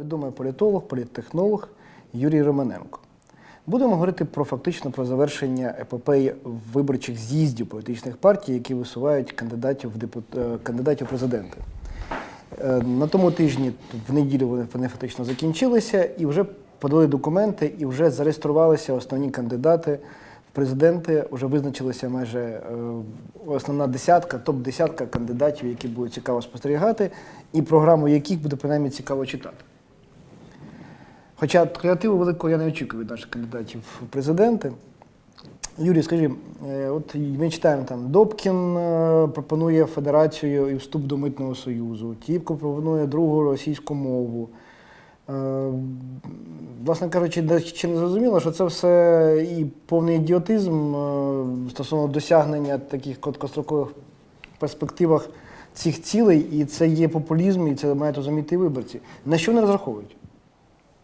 відомий політолог, політтехнолог Юрій Романенко. Будемо говорити про фактично про завершення епопеї виборчих з'їздів політичних партій, які висувають кандидатів в депут... е, кандидатів президенти. Е, На тому тижні в неділю вони, фактично закінчилися і вже подали документи, і вже зареєструвалися основні кандидати в президенти. Вже визначилася майже е, основна десятка, топ-десятка кандидатів, які будуть цікаво спостерігати, і програму яких буде принаймні цікаво читати. Хоча креативу великого я не очікую від наших кандидатів в президенти. Юрій, скажи, е, от ми читаємо там Добкін е, пропонує федерацію і вступ до митного союзу, Тіпко пропонує другу російську мову. Е, Власне кажучи, чи не зрозуміло, що це все і повний ідіотизм стосовно досягнення таких короткострокових перспективах цих цілей, і це є популізм, і це мають розуміти виборці. На що вони розраховують?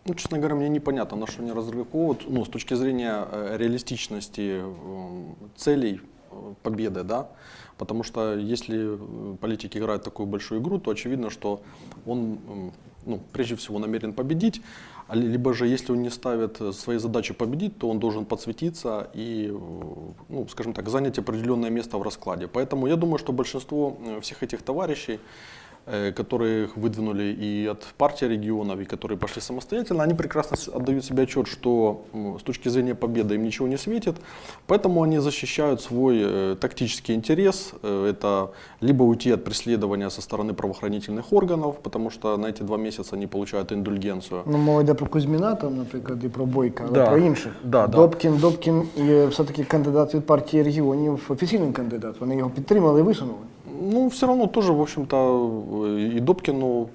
Ну, честно говоря, мне непонятно, на что они разраховывают. Ну, с точки зрения э, реалистичности э, целей э, победы, да. Потому что если э, политик играет такую большую игру, то очевидно, что он, м, ну, прежде всего, намерен победить. А ли- Либо же, если он не ставит своей задачей победить, то он должен подсветиться и, ну, скажем так, занять определенное место в раскладе. Поэтому я думаю, что большинство всех этих товарищей, которых выдвинули и от партии регионов, и которые пошли самостоятельно, они прекрасно с- отдают себе отчет, что м, с точки зрения победы им ничего не светит, поэтому они защищают свой э, тактический интерес. Э, Это либо уйти от преследования со стороны правоохранительных органов, потому что на эти два месяца они получают индульгенцию. Ну, мова йде про Кузьміна, там, наприклад, і про Бойка, але Да. про інших. Да, да. Добкін, Добкін і все-таки кандидат від партії регіонів, офіційний кандидат. Вони його підтримали і висунули. Ну, все равно тоже, в общем-то, и Добкину,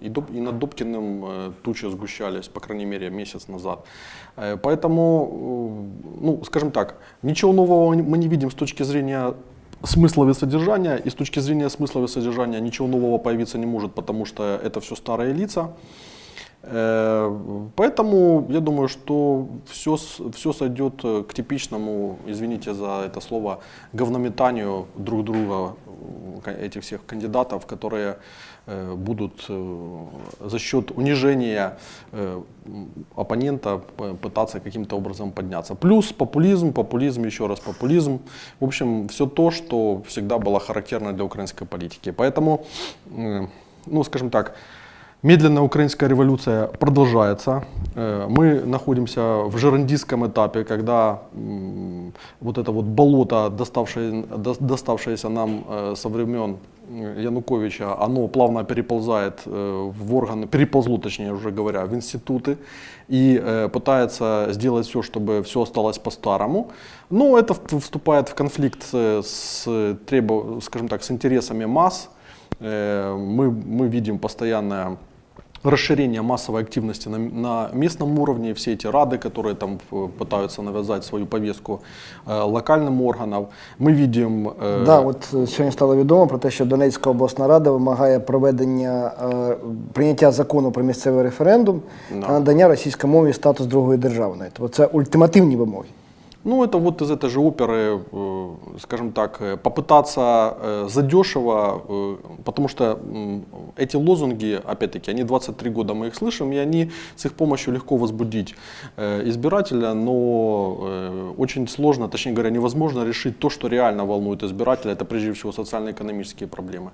и, Доб, и над Добкиным э, тучи сгущались, по крайней мере, месяц назад. Э, Поэтому, э, ну, скажем так, ничего нового мы не видим с точки зрения смысла и содержания, и с точки зрения смысла и содержания ничего нового появиться не может, потому что это все старые лица. Э, Поэтому я думаю, что все, все сойдет э, к типичному, извините за это слово, говнометанию друг друга этих всех кандидатов, которые э, будут за счет унижения оппонента пытаться каким-то образом подняться. Плюс популизм, популизм, еще раз популизм. В общем, все то, что всегда было характерно для украинской политики. Поэтому, ну, скажем так, Медленная украинская революция продолжается. Э, Мы находимся в жерандистском этапе, когда вот это вот болото, доставшее, до- доставшееся нам э, со времен Януковича, оно плавно переползает э, в органы, переползло, точнее уже говоря, в институты и пытается сделать все, чтобы все осталось по-старому. Но это вступает в конфликт с, требов- скажем так, с интересами масс, мы, мы видим постоянное расширение массовой активности на, на местном уровне, все эти рады, которые там э, пытаются навязать свою повестку э, локальным органам. Мы видим... э, Да, от е, сьогодні стало відомо про те, що Донецька обласна рада вимагає проведення е, прийняття закону про місцевий референдум Да. та надання російській мові статус другої державної. Тобто це ультимативні вимоги. Ну, это вот из этой же оперы, э, скажем так, э, попытаться э, задешево, потому что эти лозунги, опять-таки, они 23 года мы их слышим, и они с их помощью легко возбудить избирателя, но очень сложно, точнее говоря, невозможно решить то, что реально волнует избирателя, это прежде всего социально-экономические проблемы.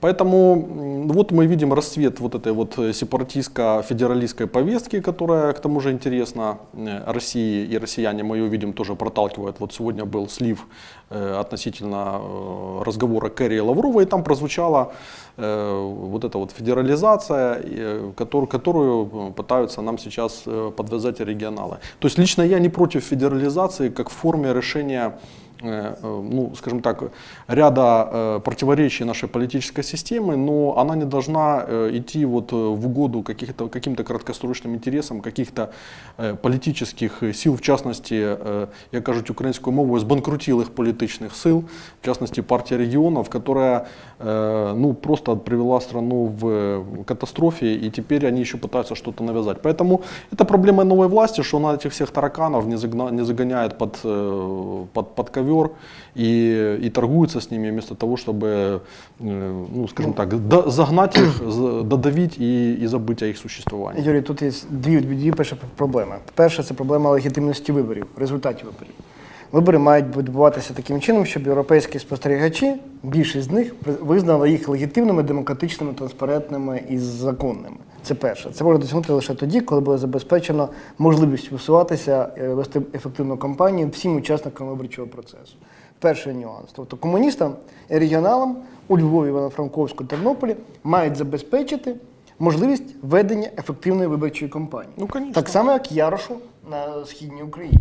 Поэтому вот мы видим расцвет вот этой вот сепаратистско-федералистской повестки, которая к тому же интересна России, и россияне мы ее видим тоже проталкивают. Вот сегодня был слив э, относительно э, разговора Керри и Лаврова, и там прозвучала э, вот эта вот федерализация, которую, пытаются нам сейчас подвязать регионалы. То есть лично я не против федерализации как в форме решения ну, скажем так, ряда э, противоречий нашей политической системы, но она не должна э, идти вот э, в угоду каких-то, каким-то краткосрочным интересам каких-то э, политических сил, в частности, э, я кажуть, українською мовою збанкрутілих політичних сил, в частности, партия регионов, которая э, ну, просто привела страну в э, катастрофе, и теперь они еще пытаются что-то навязать. Поэтому это проблема новой власти, что она этих всех тараканов не, загна- не загоняет под, э, под, под ковер, ковер и, и торгуется с ними вместо того, чтобы, э, ну, скажем так, до- загнать их, за- додавить и, и забыть о их существовании. Юрій, тут є дві, дві перші проблеми. Перша це проблема легітимності виборів, результатів виборів. Вибори мають відбуватися таким чином, щоб європейські спостерігачі, більшість з них, визнали їх легітимними, демократичними, транспарентними і законними. Це перше. Це можна досягнути лише тоді, коли буде забезпечено можливість висуватися, е, вести ефективну кампанію всім учасникам виборчого процесу. Перший нюанс. Тобто комуністам і регіоналам у Львові, Івано-Франковську, Тернополі мають забезпечити можливість ведення ефективної виборчої кампанії. Ну, конечно. Так само, як Ярошу на східній Україні.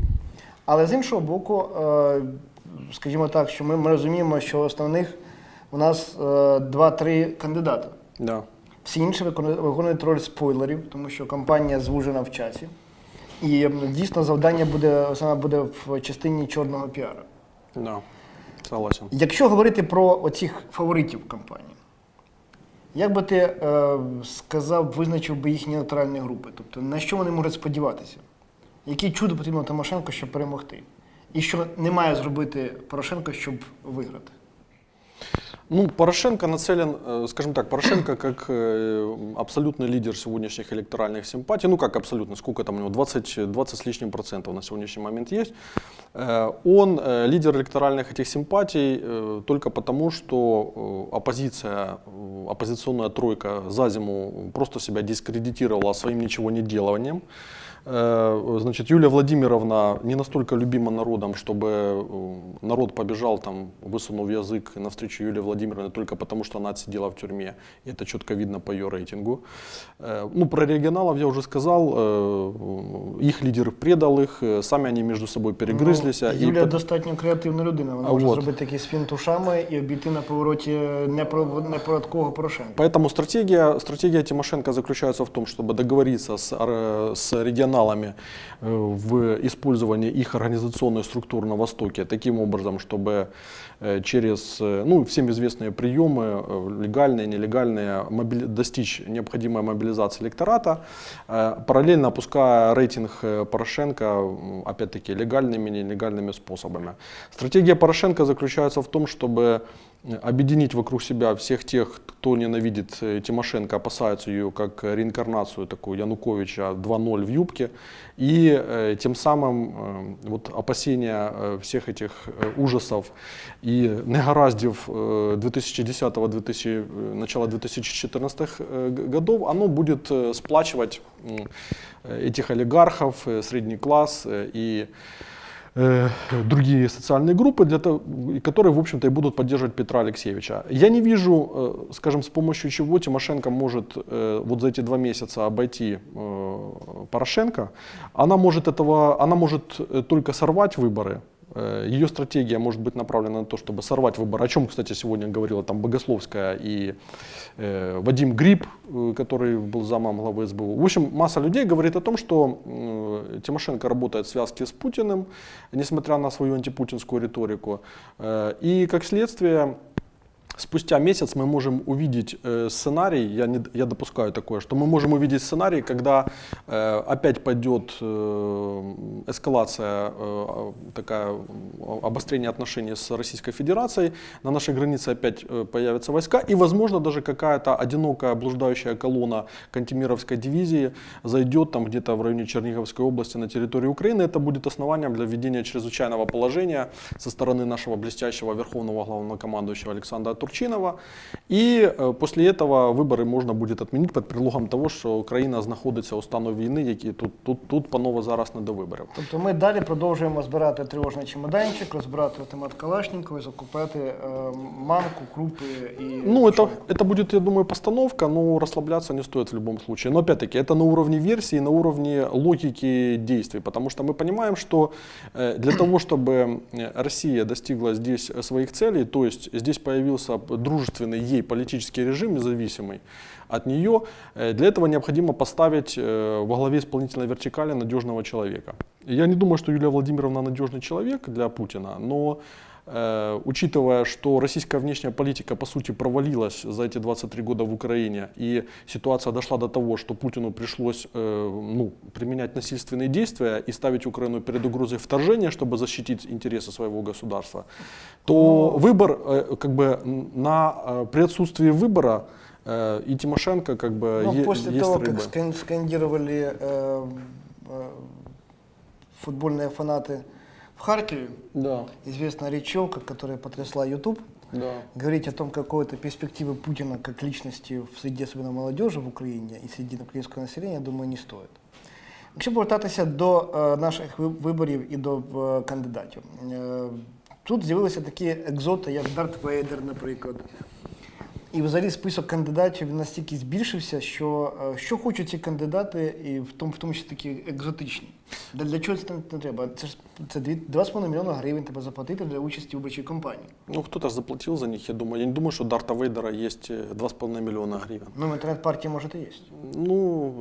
Але з іншого боку, е, скажімо так, що ми, ми розуміємо, що основних у нас е, два-три кандидати. Да. Всі інші виконують роль спойлерів, тому що кампанія звужена в часі. І дійсно завдання буде саме буде в частині чорного піару. Да, согласен. Якщо говорити про оцих фаворитів кампанії, як би ти е, сказав, визначив би їхні нейтральні групи? Тобто на що вони можуть сподіватися? Які чудо потрібно Тимошенко, щоб перемогти? І що не має зробити Порошенко, щоб виграти? Ну, Порошенко нацелен, э, скажем так, Порошенко как э, абсолютный лидер сегодняшних электоральных симпатий, ну как абсолютно, сколько там у него, 20, 20 с лишним процентов на сегодняшний момент есть, Э, он э, лидер электоральных этих симпатий э, только потому, что э, оппозиция, э, оппозиционная тройка за зиму просто себя дискредитировала своим ничего не деланием. Э, Значит, Юлия Владимировна не настолько любима народом, чтобы э, народ побежал там, высунув язык навстречу Юлии Владимировне только потому, что она отсидела в тюрьме. И это четко видно по ее рейтингу. Э, Ну, про регионалов я уже сказал. э, Их лидер предал их, э, сами они между собой перегрызлись. а Ну, и Юлія под- достатньо креативна людина. Вона А може от. зробити якийсь фінт ушами і обійти на повороті не про не про такого Порошенка. Поэтому стратегия, стратегия Тимошенко заключается в том, чтобы договориться с, ор- с регионалами э, в использовании их организационной структуры на Востоке таким образом, чтобы э, через э, ну, всем известные приемы, легальные, нелегальные, мобили- достичь необходимой мобилизации электората, параллельно опуская рейтинг Порошенко, опять-таки, легальными, нелегальными способами. Стратегия Порошенко заключается в том, чтобы объединить вокруг себя всех тех, кто ненавидит э, Тимошенко, опасается ее как реинкарнацию такую Януковича 2.0 в юбке, и э, тем самым э, вот опасения всех этих ужасов и негораздив э, 2010-2000, э, начала 2014 э, г- годов, оно будет сплачивать этих олигархов, средний класс и другие социальные группы, для того, которые, в общем-то, и будут поддерживать Петра Алексеевича. Я не вижу, э, скажем, с помощью чего Тимошенко может э, вот за эти два месяца обойти э, Порошенко. Она может, этого, она может э, только сорвать выборы, Э, Ее стратегия может быть направлена на то, чтобы сорвать выборы, о чем, кстати, сегодня говорила там Богословская и э, Вадим Гриб, э, который был замом главы СБУ. В общем, масса людей говорит о том, что э, Тимошенко работает в связке с Путиным, несмотря на свою антипутинскую риторику. Э, и как следствие, Спустя месяц мы можем увидеть э, сценарий, я, не, я допускаю такое, что мы можем увидеть сценарий, когда э, опять пойдет э, эскалация, э, такая м, обострение отношений с Российской Федерацией, на нашей границе опять э, появятся войска, и, возможно, даже какая-то одинокая блуждающая колонна Кантемировской дивизии зайдет там где-то в районе Черниговской области на территории Украины. Это будет основанием для введения чрезвычайного положения со стороны нашего блестящего верховного главнокомандующего Александра Турчинова. И э, после этого выборы можно будет отменить под предлогом того, що Україна знаходиться у стану війни, які тут, тут, тут панове зараз не до виборів. Тобто ми далі продовжуємо збирати тривожний чемоданчик, розбирати автомат Калашникова, закупати е, манку, крупи і Ну, это, пшонку. это будет, я думаю, постановка, но расслабляться не стоит в любом случае. Но опять-таки, это на уровне версии, на уровне логики действий, потому что мы понимаем, что э, для того, чтобы э, Россия достигла здесь э, своих целей, то есть здесь появился дружественный ей политический режим независимый от нее, э, для этого необходимо поставить э, во главе исполнительной вертикали надежного человека. Я не думаю, что Юлия Владимировна надежный человек для Путина, но учитывая, что российская внешняя политика, по сути, провалилась за эти 23 года в Украине, и ситуация дошла до того, что Путину пришлось э, ну, применять насильственные действия и ставить Украину перед угрозой вторжения, чтобы защитить интересы своего государства, то выбор, э, как бы, на, э, при отсутствии выбора э, и Тимошенко как бы Ну, е- после есть того, рыба. как скан- скандировали э, э, футбольные фанаты в Харькове, Да, известная речевка, которая потрясла YouTube, да. говорить о том, какой-то перспективы Путина как личности в среди особенно молодежи в Україні і серед українського населення, я думаю, не стоїть. Якщо повертатися до е, наших ви- виборів і до е, кандидатів, е, тут з'явилися такі екзоти, як Дарт Вейдер, наприклад. І взагалі список кандидатів настільки збільшився, що е, що хочуть ці кандидати, і в тому, в тому числі такі екзотичні. Для, для чого це не треба? Це ж це дві- 2,5 мільйона гривень треба заплатити для участі в виборчій кампанії. Ну, кто-то заплатил за них, я думаю. Я не думаю, что у Дарта Вейдера есть э, 2,5 миллиона гривен. Ну, в интернет-партии, может, и есть. Ну,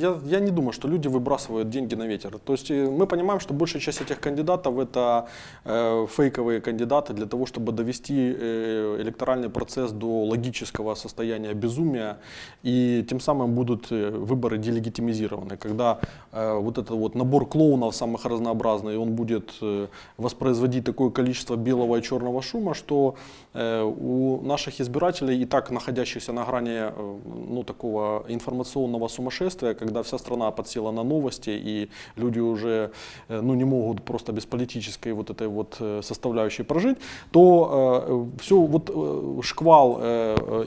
я, я не думаю, что люди выбрасывают деньги на ветер. То есть э, мы понимаем, что большая часть этих кандидатов это э, фейковые кандидаты для того, чтобы довести э, электоральный процесс до логического состояния безумия, и тем самым будут э, выборы делегитимизированы, когда э, вот этот вот набор клоунов самых разнообразных, он будет э, воспроизводить такое количество белого и черного шума, что э, у наших избирателей, и так находящихся на грани э, ну, такого информационного сумасшествия, когда вся страна подсела на новости, и люди уже ну, не могут просто без политической вот этой вот составляющей прожить, то все вот шквал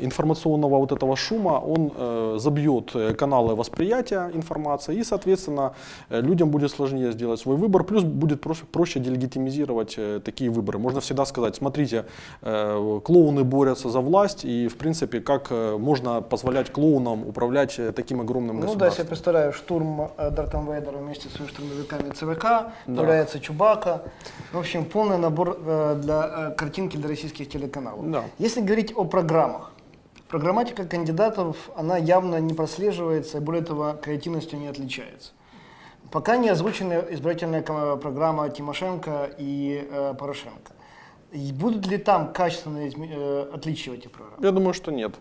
информационного вот этого шума, он забьет каналы восприятия информации, и, соответственно, людям будет сложнее сделать свой выбор, плюс будет проще, проще делегитимизировать э, такие выборы. Можно всегда сказать, смотрите, э, клоуны борются за власть, и, в принципе, как э, можно позволять клоунам управлять таким огромным Ну да, я себе государством. представляю штурм Дартом Вейдера вместе с штурмовиками ЦВК, появляется Чубака. В общем, полный набор для картинки для российских телеканалов. Да. Если говорить о программах, программатика кандидатов, она явно не прослеживается, и более того, креативностью не отличается. Пока не озвучена избирательная программа Тимошенко и э, Порошенко. И будут ли там качественные изме- э, отличия в этих программах? Я думаю, что нет.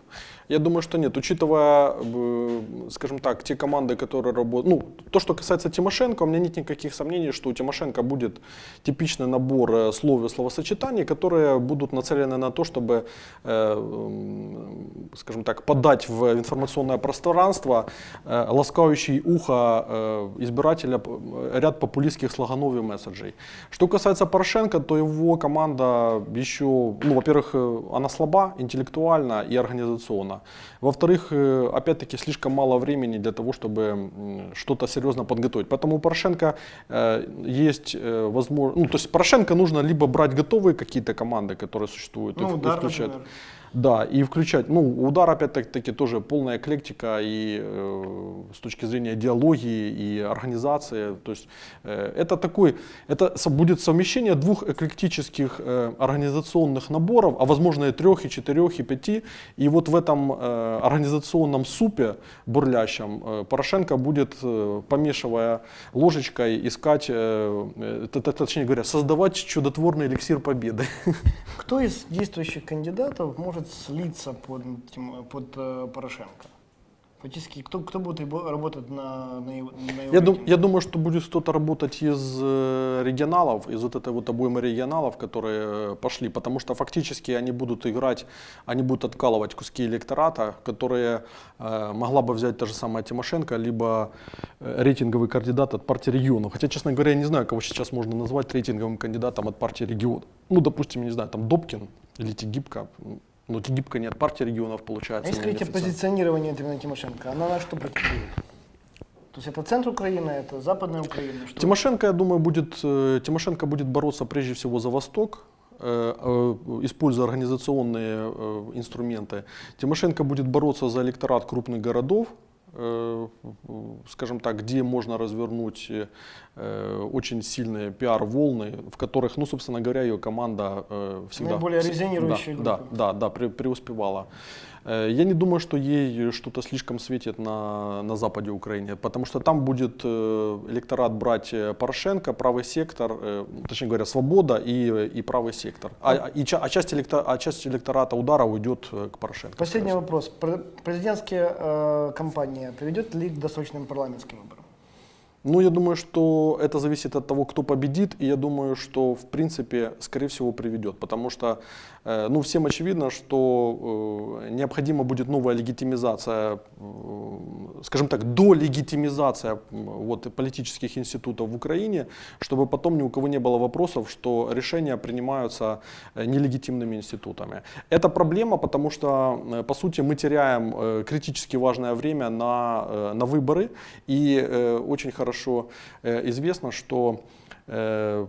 Я думаю, что нет. Учитывая, э, скажем так, те команды, которые работают... Ну, то, что касается Тимошенко, у меня нет никаких сомнений, что у Тимошенко будет типичный набор э, слов и словосочетаний, которые будут нацелены на то, чтобы, э, скажем так, подать в информационное пространство ласкающий ухо избирателя ряд популистских слоганов и месседжей. Что касается Порошенко, то его команда еще, ну, во-первых, она слаба интеллектуально и организационно. Во-вторых, э, опять-таки, слишком мало времени для того, чтобы что-то серьезно подготовить. Поэтому у Порошенко э, есть возможность, ну, то есть Порошенко нужно либо брать готовые какие-то команды, которые существуют, и Ну, и удар, включать. например. Да, и включать, ну, удар опять-таки тоже полная эклектика и э, с точки зрения идеологии и организации. То есть э, это такой, это будет совмещение двух эклектических э, организационных наборов, а возможно и трех, и четырех, и пяти. И вот в этом э, организационном супе бурлящем э, Порошенко будет, э, помешивая ложечкой, искать, э, э, точнее говоря, создавать чудотворный эликсир победы. Кто из действующих кандидатов может слиться под, под э, Порошенко? Фактически, кто, кто будет работать на, на его, на его Я, дум- я думаю, что будет кто-то работать из э, регионалов, из вот этой вот обоймы регионалов, которые э, пошли, потому что фактически они будут играть, они будут откалывать куски электората, которые э, могла бы взять та же самая Тимошенко, либо рейтинговый кандидат от партии регионов. Хотя, честно говоря, я не знаю, кого сейчас можно назвать рейтинговым кандидатом от партии регионов. Ну, допустим, я не знаю, там Добкин или Тигибко. Ну, Тигибко не от партии регионов А получается. если не говорить о позиционировании Дмитрия Тимошенко, она на что претендует? То есть это центр Украины, это западная Украина? Что? Тимошенко, я думаю, будет, э, Тимошенко будет бороться прежде всего за Восток, э, э, используя организационные инструменты. Тимошенко будет бороться за электорат крупных городов, скажем так, где можно развернуть э, очень сильные пиар-волны, в которых, ну, собственно говоря, ее команда э, всегда... Наиболее резонирующая да, группа. да, да, да, пре- преуспевала. Э, Я не думаю, что ей что-то слишком светит на, на западе Украины, потому что там будет э, электорат брать э, Порошенко, правый сектор, точнее говоря, свобода и, и правый сектор. А, а- и, а, часть электор- а часть электората удара уйдет к Порошенко. Последний вопрос. Пр- Президентская э, кампания приведет ли к досрочным парламентским выборам? Ну, я думаю, что это зависит от того, кто победит, и я думаю, что, в принципе, скорее всего, приведет, потому что, э, ну, всем очевидно, что э, необходима будет новая легитимизация, э, скажем так, долегитимизация вот, политических институтов в Украине, чтобы потом ни у кого не было вопросов, что решения принимаются э, нелегитимными институтами. Это проблема, потому что, э, по сути, мы теряем э, критически важное время на, на выборы, и очень хорошо э, известно, что э,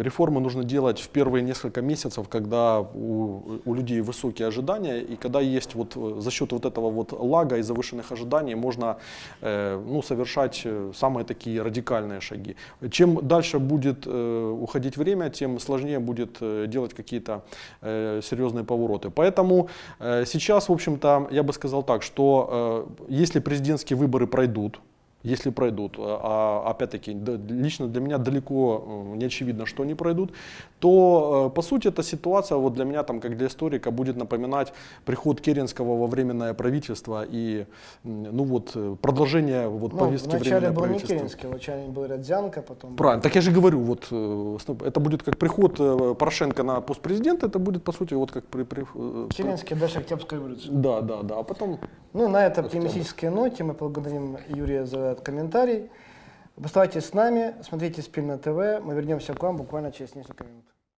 реформы нужно делать в первые несколько месяцев, когда у, у людей высокие ожидания, и когда есть вот э, за счет вот этого вот лага и завышенных ожиданий можно ну, совершать самые такие радикальные шаги. Чем дальше будет уходить время, тем сложнее будет делать какие-то серьезные повороты. Поэтому сейчас, в общем-то, я бы сказал так, что если президентские выборы пройдут, если пройдут, а а, опять-таки лично для меня далеко не очевидно, что они пройдут, то э, по сути эта ситуация вот для меня там как для историка будет напоминать приход Керенского во временное правительство и ну вот э, продолжение вот Ну, повестки временное был не правительство. Керенский, вначале был Родзянко, потом... Правильно, так я же говорю, вот э, это будет как приход Порошенко на пост президента, это будет по сути вот как при, при- Керенский, дальше Октябрьская революция. да, да, да, а потом Ну, на этой оптимистической ноте мы благодарим Юрия за этот комментарий. Оставайтесь с нами, смотрите Спильно ТВ. Мы вернемся к вам буквально через несколько минут.